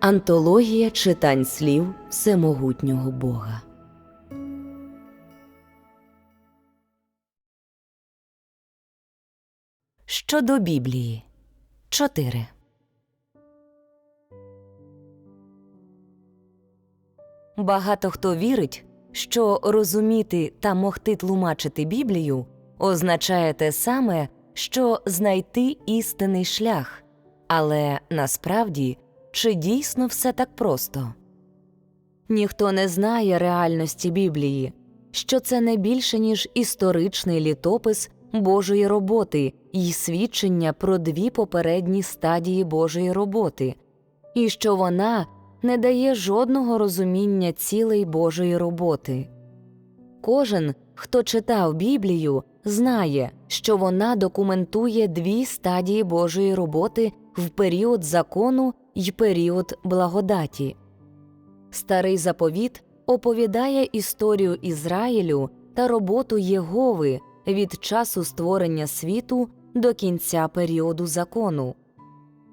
Антологія читань слів Всемогутнього Бога. Щодо Біблії 4. Багато хто вірить, що розуміти та могти тлумачити Біблію означає те саме, що знайти істинний шлях. Але насправді чи дійсно все так просто? Ніхто не знає реальності Біблії, що це не більше, ніж історичний літопис Божої роботи і свідчення про дві попередні стадії Божої роботи, і що вона не дає жодного розуміння цілей Божої роботи. Кожен, хто читав Біблію, знає, що вона документує дві стадії Божої роботи в період закону й період благодаті. Старий заповіт оповідає історію Ізраїлю та роботу Єгови від часу створення світу до кінця періоду закону.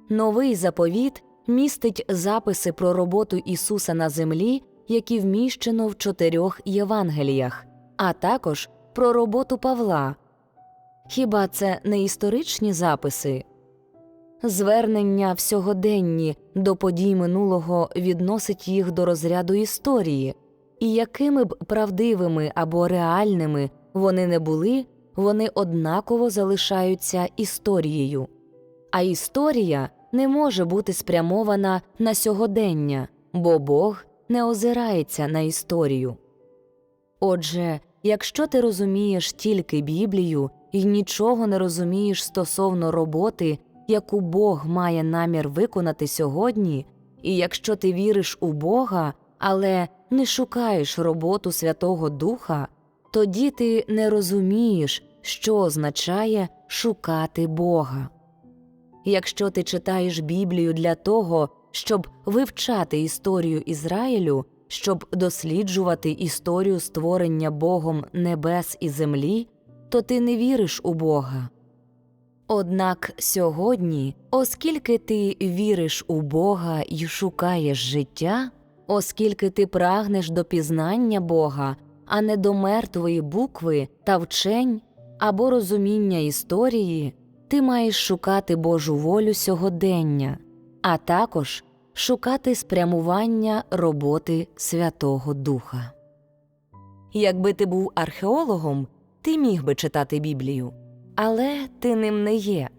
Новий заповіт містить записи про роботу Ісуса на землі, які вміщено в чотирьох Євангеліях, а також про роботу Павла. Хіба це не історичні записи? Звернення всьогоденні до подій минулого відносить їх до розряду історії, і якими б правдивими або реальними вони не були, вони однаково залишаються історією. А історія не може бути спрямована на сьогодення, бо Бог не озирається на історію. Отже, якщо ти розумієш тільки Біблію і нічого не розумієш стосовно роботи, яку Бог має намір виконати сьогодні, і якщо ти віриш у Бога, але не шукаєш роботу Святого Духа, тоді ти не розумієш, що означає шукати Бога. Якщо ти читаєш Біблію для того, щоб вивчати історію Ізраїлю, щоб досліджувати історію створення Богом небес і землі, то ти не віриш у Бога. Однак сьогодні, оскільки ти віриш у Бога і шукаєш життя, оскільки ти прагнеш до пізнання Бога, а не до мертвої букви та вчень або розуміння історії, ти маєш шукати Божу волю сьогодення, а також шукати спрямування роботи Святого Духа. Якби ти був археологом, ти міг би читати Біблію, але ти ним не є.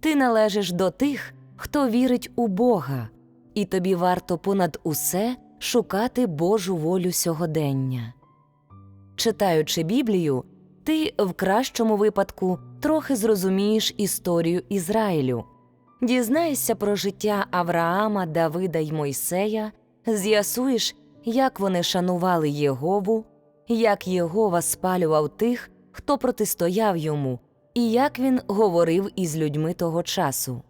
Ти належиш до тих, хто вірить у Бога, і тобі варто понад усе шукати Божу волю сьогодення. Читаючи Біблію, ти в кращому випадку трохи зрозумієш історію Ізраїлю, дізнаєшся про життя Авраама, Давида й Мойсея, з'ясуєш, як вони шанували Єгову, як Єгова спалював тих, хто протистояв йому, і як він говорив із людьми того часу.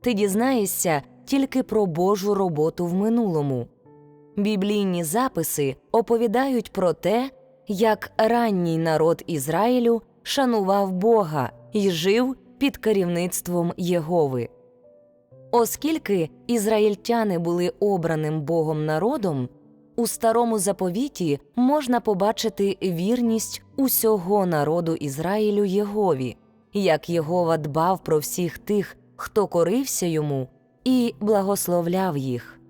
Ти дізнаєшся тільки про Божу роботу в минулому. Біблійні записи оповідають про те, як ранній народ Ізраїлю шанував Бога і жив під керівництвом Єгови. Оскільки ізраїльтяни були обраним Богом народом, у старому заповіті можна побачити вірність усього народу Ізраїлю Єгові, як Єгова дбав про всіх тих, хто корився йому, і благословляв їх.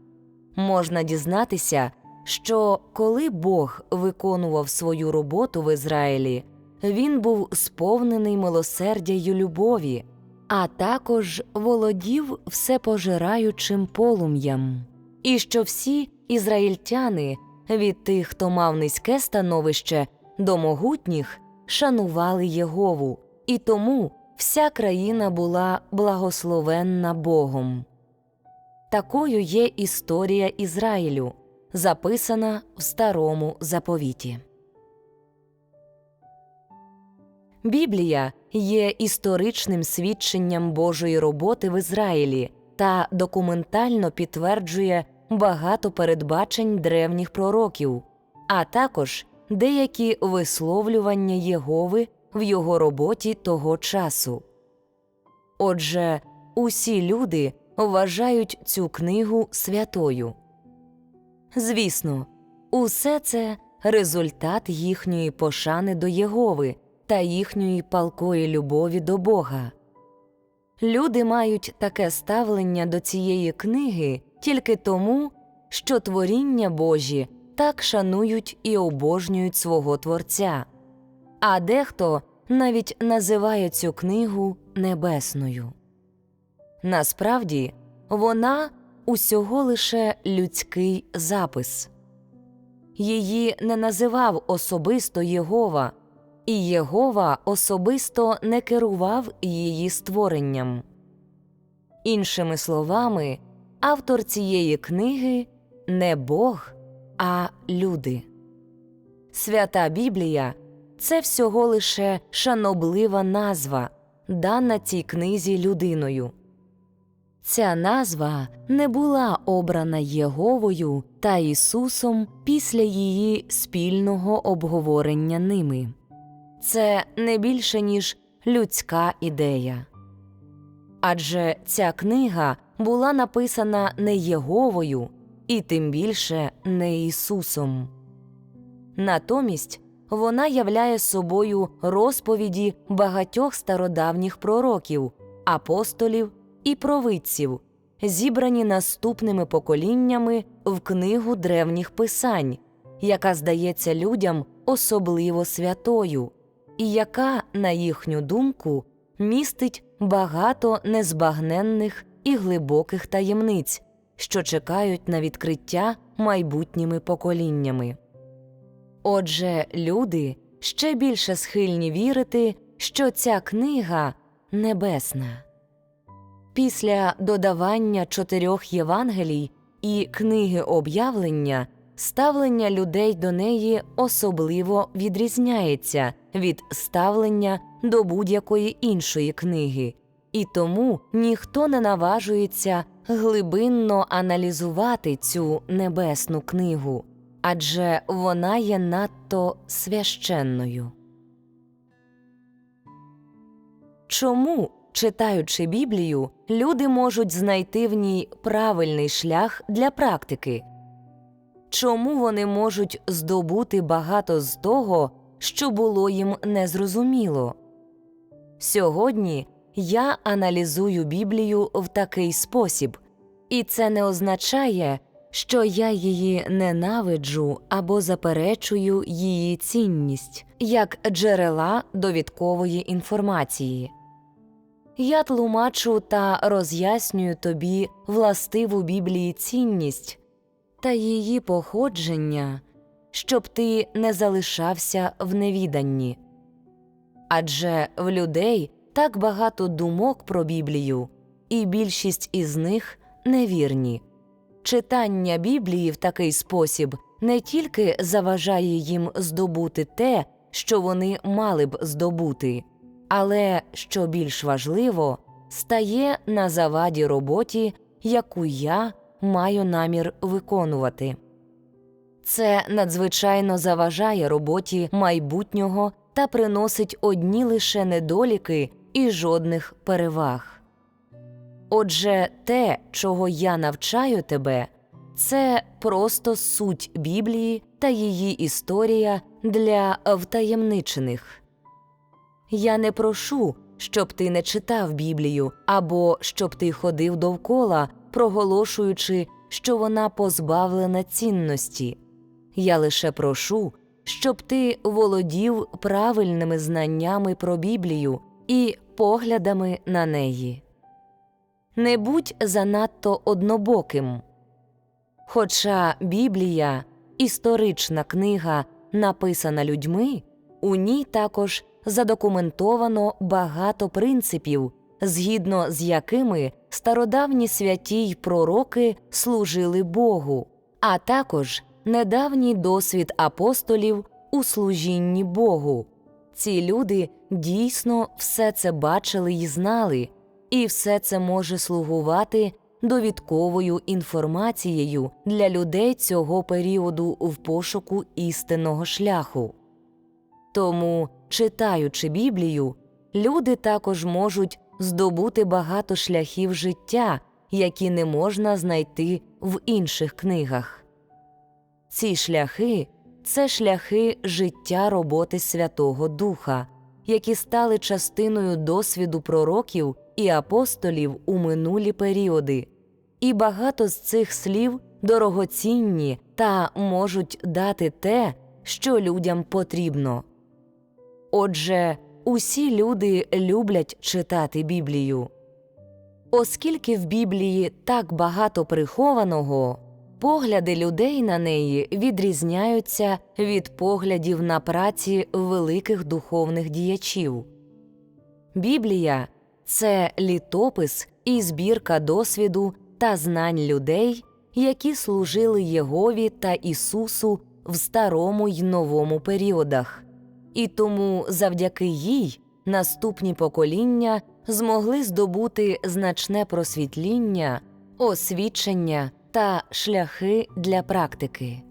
Можна дізнатися, що коли Бог виконував свою роботу в Ізраїлі, він був сповнений милосердя й любові, а також володів всепожираючим полум'ям, і що всі ізраїльтяни від тих, хто мав низьке становище, до могутніх шанували Єгову, і тому вся країна була благословенна Богом. Такою є історія Ізраїлю, записана в старому заповіті. Біблія є історичним свідченням Божої роботи в Ізраїлі та документально підтверджує багато передбачень древніх пророків, а також деякі висловлювання Єгови в його роботі того часу. Отже, усі люди вважають цю книгу святою. Звісно, усе це результат їхньої пошани до Єгови та їхньої палкої любові до Бога. Люди мають таке ставлення до цієї книги тільки тому, що творіння Божі так шанують і обожнюють свого Творця, а дехто навіть називає цю книгу небесною. Насправді вона усього лише людський запис. Її не називав особисто Єгова, і Єгова особисто не керував її створенням. Іншими словами, автор цієї книги не Бог, а люди. Свята Біблія це всього лише шаноблива назва, дана цій книзі людиною. Ця назва не була обрана Єговою та Ісусом після її спільного обговорення ними. Це не більше ніж людська ідея. Адже ця книга була написана не Єговою і тим більше не Ісусом. Натомість вона являє собою розповіді багатьох стародавніх пророків, апостолів і провидців, зібрані наступними поколіннями в книгу древніх писань, яка здається людям особливо святою, і яка, на їхню думку, містить багато незбагненних і глибоких таємниць, що чекають на відкриття майбутніми поколіннями. Отже, люди ще більше схильні вірити, що ця книга небесна. Після додавання чотирьох Євангелій і книги об'явлення ставлення людей до неї особливо відрізняється від ставлення до будь-якої іншої книги, і тому ніхто не наважується глибинно аналізувати цю небесну книгу, адже вона є надто священною. Чому, читаючи Біблію, люди можуть знайти в ній правильний шлях для практики? Чому вони можуть здобути багато з того, що було їм незрозуміло? Сьогодні я аналізую Біблію в такий спосіб, і це не означає, що я її ненавиджу або заперечую її цінність як джерела довідкової інформації. Я тлумачу та роз'яснюю тобі властиву Біблії цінність та її походження, щоб ти не залишався в невіданні. Адже в людей так багато думок про Біблію, і більшість із них невірні. Читання Біблії в такий спосіб не тільки заважає їм здобути те, що вони мали б здобути, але, що більш важливо, стає на заваді роботі, яку я маю намір виконувати. Це надзвичайно заважає роботі майбутнього та приносить одні лише недоліки і жодних переваг. Отже, те, чого я навчаю тебе, це просто суть Біблії та її історія для втаємничених. Я не прошу, щоб ти не читав Біблію або щоб ти ходив довкола, проголошуючи, що вона позбавлена цінності. Я лише прошу, щоб ти володів правильними знаннями про Біблію і поглядами на неї. Не будь занадто однобоким. Хоча Біблія історична книга, написана людьми, у ній також задокументовано багато принципів, згідно з якими стародавні святі й пророки служили Богу, а також недавній досвід апостолів у служінні Богу. Ці люди дійсно все це бачили й знали, і все це може слугувати довідковою інформацією для людей цього періоду в пошуку істинного шляху. Тому, читаючи Біблію, люди також можуть здобути багато шляхів життя, які не можна знайти в інших книгах. Ці шляхи це шляхи життя роботи Святого Духа, які стали частиною досвіду пророків і апостолів у минулі періоди, і багато з цих слів дорогоцінні та можуть дати те, що людям потрібно. Отже, усі люди люблять читати Біблію. Оскільки в Біблії так багато прихованого, погляди людей на неї відрізняються від поглядів на праці великих духовних діячів. Біблія це літопис і збірка досвіду та знань людей, які служили Єгові та Ісусу в старому й новому періодах, і тому завдяки їй наступні покоління змогли здобути значне просвітління, освічення та шляхи для практики.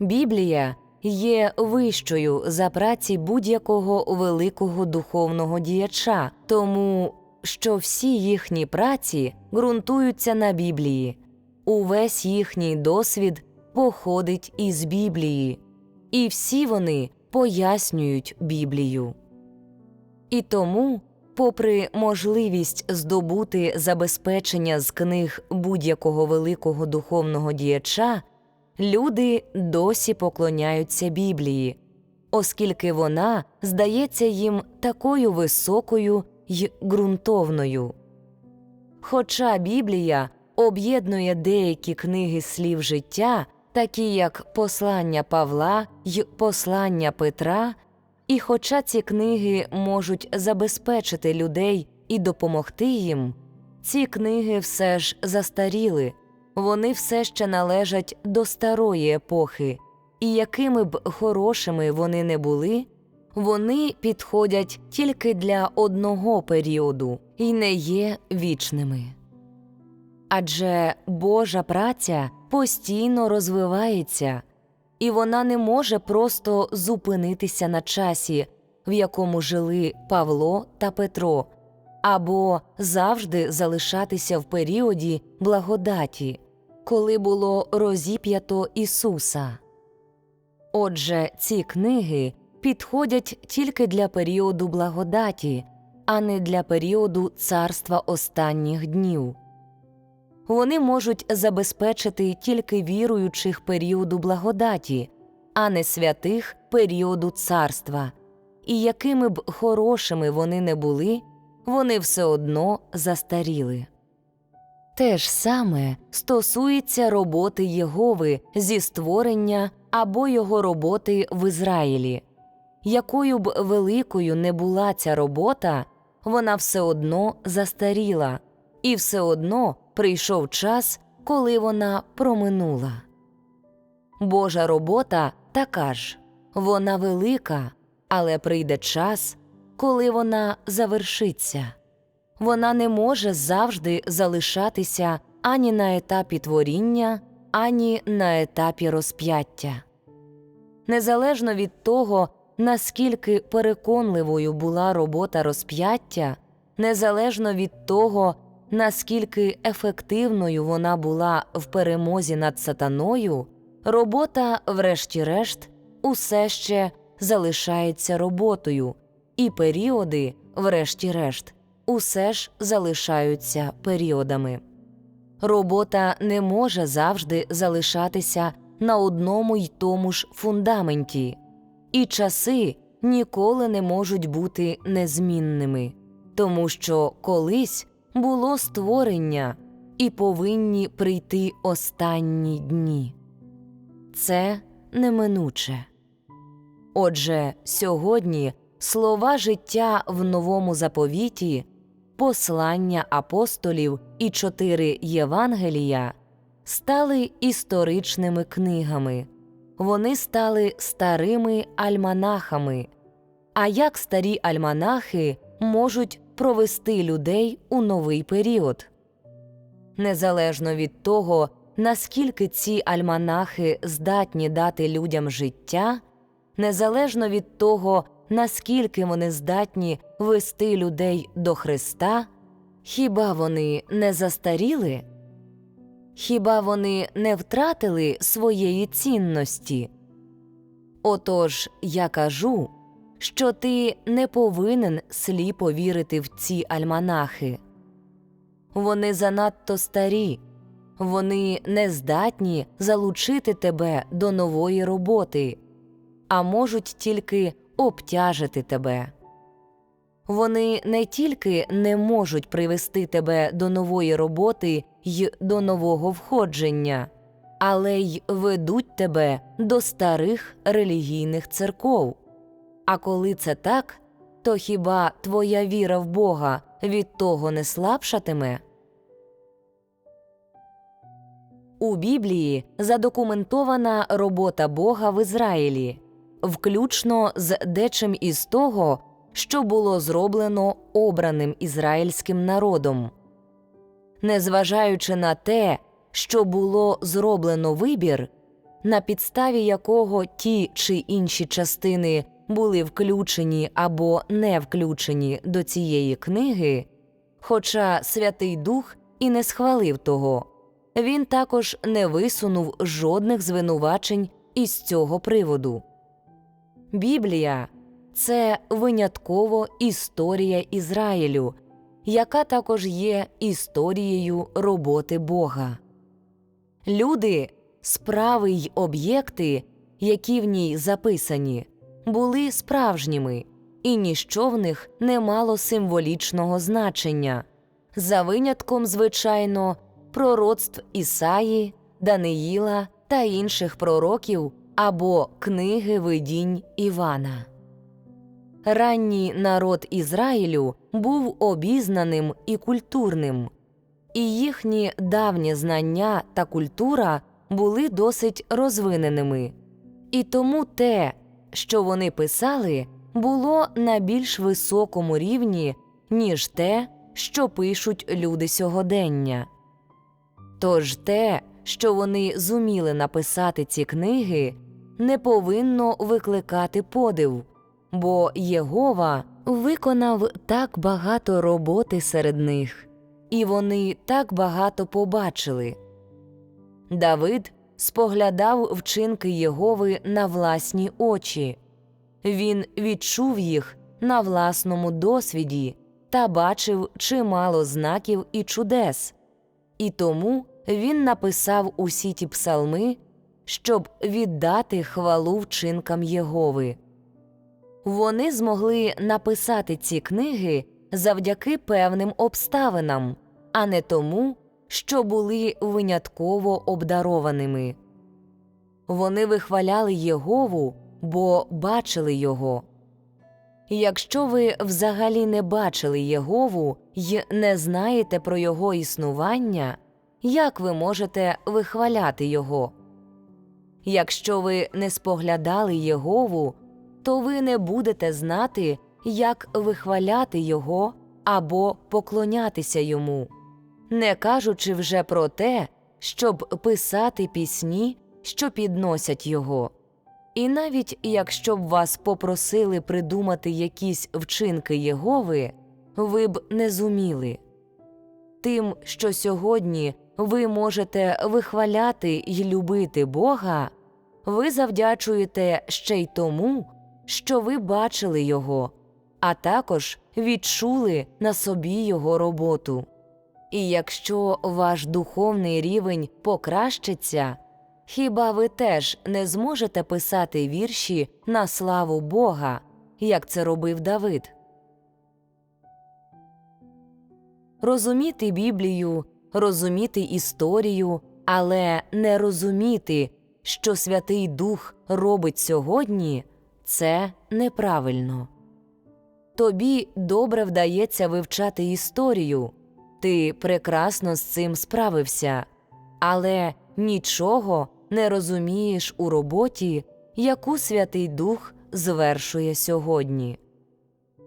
Біблія є вищою за праці будь-якого великого духовного діяча, тому що всі їхні праці ґрунтуються на Біблії, увесь їхній досвід походить із Біблії, і всі вони пояснюють Біблію. І тому, попри можливість здобути забезпечення з книг будь-якого великого духовного діяча, люди досі поклоняються Біблії, оскільки вона здається їм такою високою й ґрунтовною. Хоча Біблія об'єднує деякі книги слів життя, такі як Послання Павла й Послання Петра, і хоча ці книги можуть забезпечити людей і допомогти їм, ці книги все ж застаріли, вони все ще належать до старої епохи, і якими б хорошими вони не були, вони підходять тільки для одного періоду і не є вічними. Адже Божа праця постійно розвивається, і вона не може просто зупинитися на часі, в якому жили Павло та Петро, або завжди залишатися в періоді благодаті, коли було розіп'ято Ісуса. Отже, ці книги підходять тільки для періоду благодаті, а не для періоду царства останніх днів. Вони можуть забезпечити тільки віруючих періоду благодаті, а не святих періоду царства, і якими б хорошими вони не були, вони все одно застаріли. Те ж саме стосується роботи Єгови зі створення або його роботи в Ізраїлі. Якою б великою не була ця робота, вона все одно застаріла, і все одно прийшов час, коли вона проминула. Божа робота така ж вона велика, але прийде час, коли вона завершиться. Вона не може завжди залишатися ані на етапі творіння, ані на етапі розп'яття. Незалежно від того, наскільки переконливою була робота розп'яття, незалежно від того, наскільки ефективною вона була в перемозі над сатаною, робота, врешті-решт, усе ще залишається роботою, і періоди, врешті-решт, усе ж залишаються періодами. Робота не може завжди залишатися на одному й тому ж фундаменті, і часи ніколи не можуть бути незмінними, тому що колись було створення і повинні прийти останні дні. Це неминуче. Отже, сьогодні слова життя в новому заповіті, послання апостолів і чотири Євангелія стали історичними книгами, вони стали старими альманахами. А як старі альманахи можуть провести людей у новий період? Незалежно від того, наскільки ці альманахи здатні дати людям життя, незалежно від того, наскільки вони здатні вести людей до Христа, хіба вони не застаріли? Хіба вони не втратили своєї цінності? Отож я кажу, що ти не повинен сліпо вірити в ці альманахи. Вони занадто старі, вони не здатні залучити тебе до нової роботи, а можуть тільки обтяжити тебе. Вони не тільки не можуть привести тебе до нової роботи й до нового входження, але й ведуть тебе до старих релігійних церков. А коли це так, то хіба твоя віра в Бога від того не слабшатиме? У Біблії задокументована робота Бога в Ізраїлі, включно з дечим із того, що було зроблено обраним ізраїльським народом. Незважаючи на те, що було зроблено вибір, на підставі якого ті чи інші частини були включені або не включені до цієї книги, хоча Святий Дух і не схвалив того, він також не висунув жодних звинувачень із цього приводу. Біблія це винятково історія Ізраїлю, яка також є історією роботи Бога. Люди, справи й об'єкти, які в ній записані, були справжніми, і ніщо в них не мало символічного значення, за винятком, звичайно, пророцтв Ісаї, Даниїла та інших пророків або книги видінь Івана. Ранній народ Ізраїлю був обізнаним і культурним, і їхні давні знання та культура були досить розвиненими, і тому те, що вони писали, було на більш високому рівні, ніж те, що пишуть люди сьогодення. Тож те, що вони зуміли написати ці книги, не повинно викликати подив, бо Єгова виконав так багато роботи серед них, і вони так багато побачили. Давид споглядав вчинки Єгови на власні очі, він відчув їх на власному досвіді та бачив чимало знаків і чудес, і тому він написав усі ті псалми, щоб віддати хвалу вчинкам Єгови. Вони змогли написати ці книги завдяки певним обставинам, а не тому, що були винятково обдарованими. Вони вихваляли Єгову, бо бачили його. Якщо ви взагалі не бачили Єгову й не знаєте про його існування, як ви можете вихваляти його? Якщо ви не споглядали Єгову, то ви не будете знати, як вихваляти його або поклонятися йому, не кажучи вже про те, щоб писати пісні, що підносять його. І навіть якщо б вас попросили придумати якісь вчинки Єгови, ви б не зуміли. Тим, що сьогодні ви можете вихваляти й любити Бога, ви завдячуєте ще й тому, що ви бачили Його, а також відчули на собі Його роботу. І якщо ваш духовний рівень покращиться, хіба ви теж не зможете писати вірші на славу Бога, як це робив Давид? Розуміти Біблію, розуміти історію, але не розуміти, що Святий Дух робить сьогодні, це неправильно. Тобі добре вдається вивчати історію, ти прекрасно з цим справився, але нічого не розумієш у роботі, яку Святий Дух звершує сьогодні.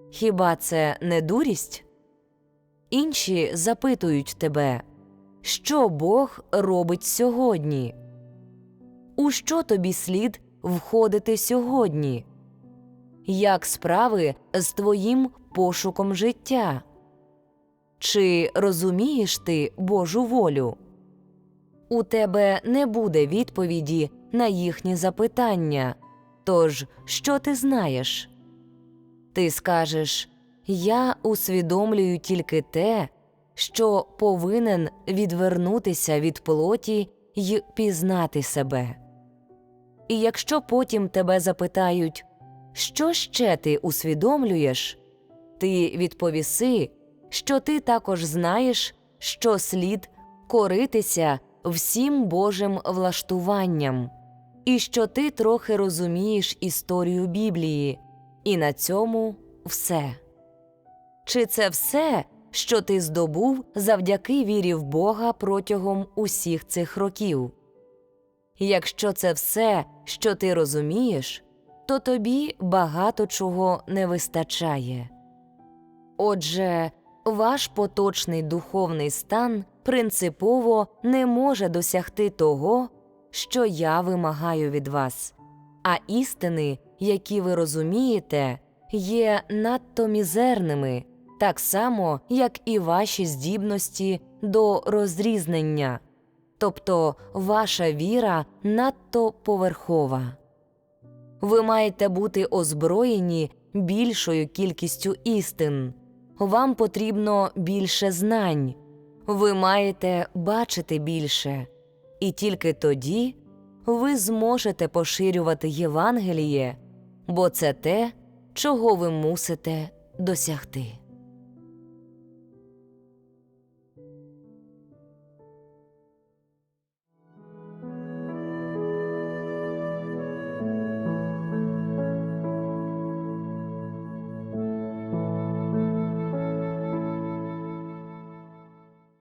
Хіба це не дурість? Інші запитують тебе, що Бог робить сьогодні? У що тобі слід входити сьогодні? Як справи з твоїм пошуком життя? Чи розумієш ти Божу волю? У тебе не буде відповіді на їхні запитання. Тож, що ти знаєш? Ти скажеш Я усвідомлюю тільки те, що повинен відвернутися від плоті й пізнати себе. І якщо потім тебе запитають, що ще ти усвідомлюєш, ти відповіси, що ти також знаєш, що слід коритися всім Божим влаштуванням, і що ти трохи розумієш історію Біблії, і на цьому все. Чи це все, що ти здобув завдяки вірі в Бога протягом усіх цих років? Якщо це все, що ти розумієш, то тобі багато чого не вистачає. Отже, ваш поточний духовний стан принципово не може досягти того, що я вимагаю від вас, а істини, які ви розумієте, є надто мізерними, так само, як і ваші здібності до розрізнення, тобто ваша віра надто поверхова. Ви маєте бути озброєні більшою кількістю істин. Вам потрібно більше знань. Ви маєте бачити більше, і тільки тоді ви зможете поширювати Євангеліє, бо це те, чого ви мусите досягти.